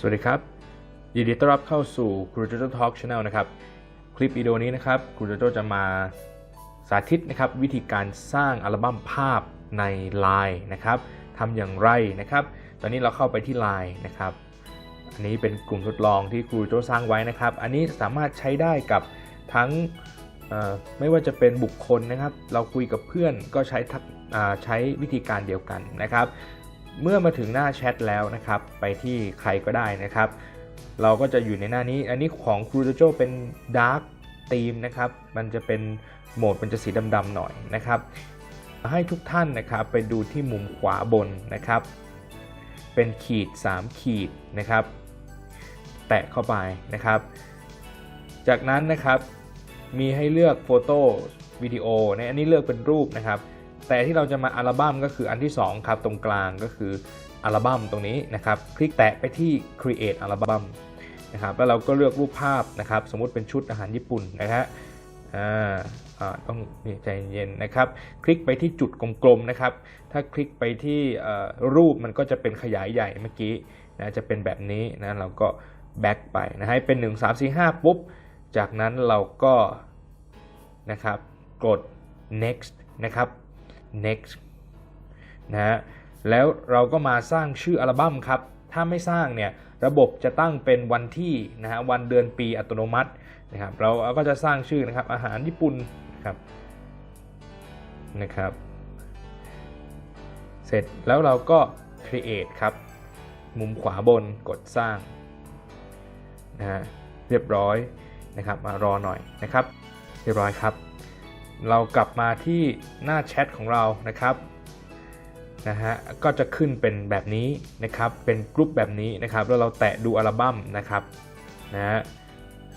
สวัสดีครับ ยินดีต้อนรับเข้าสู่ครูโจโจ Talk Channel นะครับ คลิปวิดีโอนี้นะครับครูโจโจจะมาสาธิตนะครับวิธีการสร้างอัลบั้มภาพใน Line นะครับทำอย่างไรนะครับ ตอนนี้เราเข้าไปที่ Line นะครับ อันนี้เป็นกลุ่มทดลองที่ครูโจสร้างไว้นะครับ อันนี้สามารถใช้ได้กับทั้งไม่ว่าจะเป็นบุคคลนะครับ เราคุยกับเพื่อนก็ใช้ทักอ่าใช้วิธีการเดียวกันนะครับ เมื่อมาถึงหน้าแชทแล้วนะครับ ไปที่ใครก็ได้นะครับ เราก็จะอยู่ในหน้านี้ อันนี้ของครูโจเป็น Dark Theme นะครับ มันจะเป็นโหมดมันจะสีดำๆหน่อยนะครับ ให้ทุกท่านนะครับไปดูที่มุมขวาบนนะครับ เป็นขีด 3 ขีดนะครับ แตะเข้าไปนะครับ จากนั้นนะครับมีให้เลือกโฟโต้วิดีโอในอันนี้เลือกเป็นรูปนะครับ แต่ที่เราจะมาอัลบั้มก็คืออันที่ 2 ครับ ตรงกลางก็คืออัลบั้มตรงนี้นะครับ คลิกแตะไปที่ create อัลบั้มนะครับแล้วเราก็เลือกรูปภาพนะครับ สมมุติเป็นชุดอาหารญี่ปุ่นนะฮะอ่าต้องใจเย็นนะครับ คลิกไปที่จุดกลมๆนะครับ ถ้าคลิกไปที่รูปมันก็จะเป็นขยายใหญ่เมื่อกี้นะจะเป็นแบบนี้นะเราก็แบ็กไปนะให้เป็น 1 3 4 5 ปุ๊บ จากนั้นเราก็นะครับกด next นะครับ next นะฮะแล้วเราก็มาสร้างชื่ออัลบั้มครับ ถ้าไม่สร้างเนี่ยระบบจะตั้งเป็นวันที่นะฮะวันเดือนปีอัตโนมัตินะครับเราก็จะสร้างชื่อนะครับอาหารญี่ปุ่นนะครับนะครับ เสร็จแล้วเราก็ create ครับ มุมขวาบนกดสร้างนะฮะเรียบร้อยนะครับมารอหน่อยนะครับ เรียบร้อยครับ เรากลับมาที่หน้าแชทของเรานะครับนะฮะก็จะขึ้นเป็นแบบนี้นะครับเป็นกรุ๊ปแบบนี้นะครับแล้วเราแตะดูอัลบั้มนะครับนะฮะ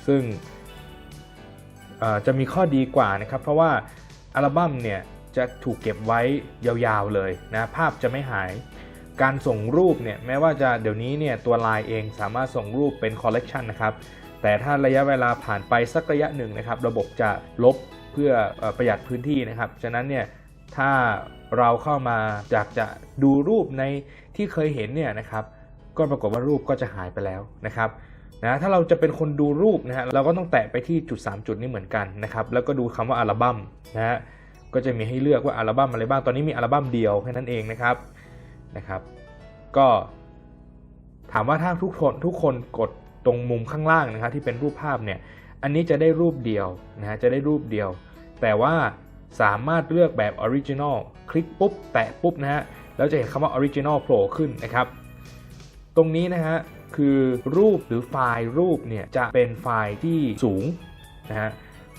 ซึ่งจะมีข้อดีกว่านะครับเพราะว่าอัลบั้มเนี่ยจะถูกเก็บไว้ยาวๆเลยนะภาพจะไม่หายการส่งรูปเนี่ยแม้ว่าจะเดี๋ยวนี้เนี่ยตัวไลน์เองสามารถส่งรูปเป็นคอลเลกชันนะครับแต่ถ้าระยะเวลาผ่านไปสักระยะหนึ่งนะครับระบบจะลบ เพื่อประหยัดพื้นที่นะครับ ฉะนั้นเนี่ยถ้าเราเข้ามาอยากจะดูรูปในที่เคยเห็นเนี่ยนะครับ ก็ปรากฏว่ารูปก็จะหายไปแล้วนะครับนะถ้าเราจะเป็นคนดูรูปนะฮะเราก็ต้องแตะไปที่จุด 3 จุดนี้เหมือนกันนะครับ แล้วก็ดูคำว่าอัลบั้มนะฮะก็จะมีให้เลือกว่าอัลบั้มอะไรบ้างตอนนี้มีอัลบั้มเดียวแค่นั้นเองนะครับนะครับ ก็ถามว่าถ้าทุกคนทุกคนกดตรงมุมข้างล่างนะครับที่เป็นรูปภาพเนี่ย อันนี้จะได้รูปเดียวนะฮะจะได้รูปเดียว แต่ว่าสามารถเลือกแบบออริจินอลคลิกปุ๊บ แตะปุ๊บนะฮะแล้วจะเห็นคำว่าออริจินอลโผล่ขึ้นนะครับ ตรงนี้นะฮะคือรูปหรือไฟล์รูปเนี่ยจะเป็นไฟล์ที่สูงนะฮะ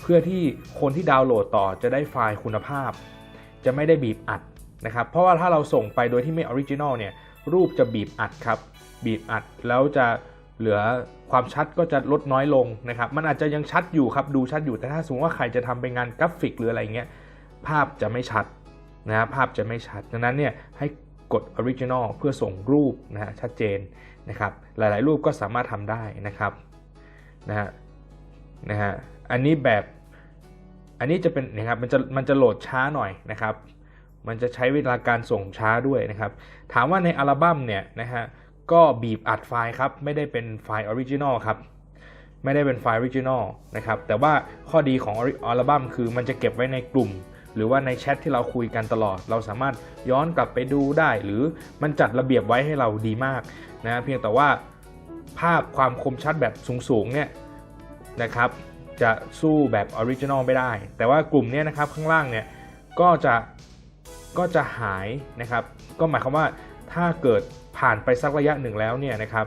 เพื่อที่คนที่ดาวน์โหลดต่อจะได้ไฟล์คุณภาพ จะไม่ได้บีบอัดนะครับ เพราะว่าถ้าเราส่งไปโดยที่ไม่ออริจินอลเนี่ยรูปจะบีบอัดครับ บีบอัดแล้วจะ เหลือความชัดก็จะลดน้อยลงนะครับ มันอาจจะยังชัดอยู่ครับดูชัดอยู่แต่ถ้าสมมติว่าใครจะทำเป็นงานกราฟิกหรืออะไรเงี้ยภาพจะไม่ชัดนะฮะภาพจะไม่ชัดดังนั้นเนี่ยให้กด Original เพื่อส่งรูปนะฮะชัดเจนนะครับ หลายๆ รูปก็สามารถทำได้นะครับนะฮะนะฮะอันนี้แบบอันนี้จะเป็นนะครับมันจะมันจะโหลดช้าหน่อยนะครับ มันจะใช้เวลาการส่งช้าด้วยนะครับ ถามว่าในอัลบั้มเนี่ยนะฮะ ก็บีบอัดไฟล์ครับ ไม่ได้เป็นไฟล์ออริจินอลครับ ไม่ได้เป็นไฟล์ออริจินอลนะครับ แต่ว่าข้อดีของอัลบั้มคือมันจะเก็บไว้ในกลุ่ม หรือว่าในแชทที่เราคุยกันตลอด เราสามารถย้อนกลับไปดูได้ หรือมันจัดระเบียบไว้ให้เราดีมากนะเพียงแต่ว่าภาพความคมชัดแบบสูงๆเนี่ยนะครับ จะสู้แบบออริจินอลไม่ได้ แต่ว่ากลุ่มเนี้นะครับข้างล่างเนี่ยก็จะก็จะหายนะครับ ก็หมายความว่าถ้าเกิด ผ่านไปสักระยะหนึ่งแล้วเนี่ยนะครับ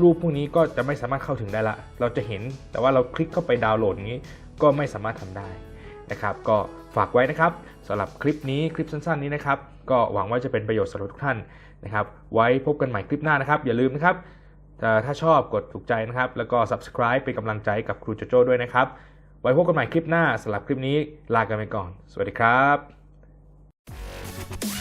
รูปพวกนี้ก็จะไม่สามารถเข้าถึงได้ละ เราจะเห็นแต่ว่าเราคลิกเข้าไปดาวน์โหลดอย่างนี้ก็ไม่สามารถทำได้นะครับ ก็ฝากไว้นะครับสำหรับคลิปนี้คลิปสั้นๆนี้นะครับ ก็หวังว่าจะเป็นประโยชน์สำหรับทุกท่านนะครับ ไว้พบกันใหม่คลิปหน้านะครับ อย่าลืมนะครับถ้าถ้าชอบกดถูกใจนะครับ แล้วก็ subscribe เป็นกำลังใจกับครูโจโจ้ด้วยนะครับ ไว้พบกันใหม่คลิปหน้าสำหรับคลิปนี้ลากันไปก่อน สวัสดีครับ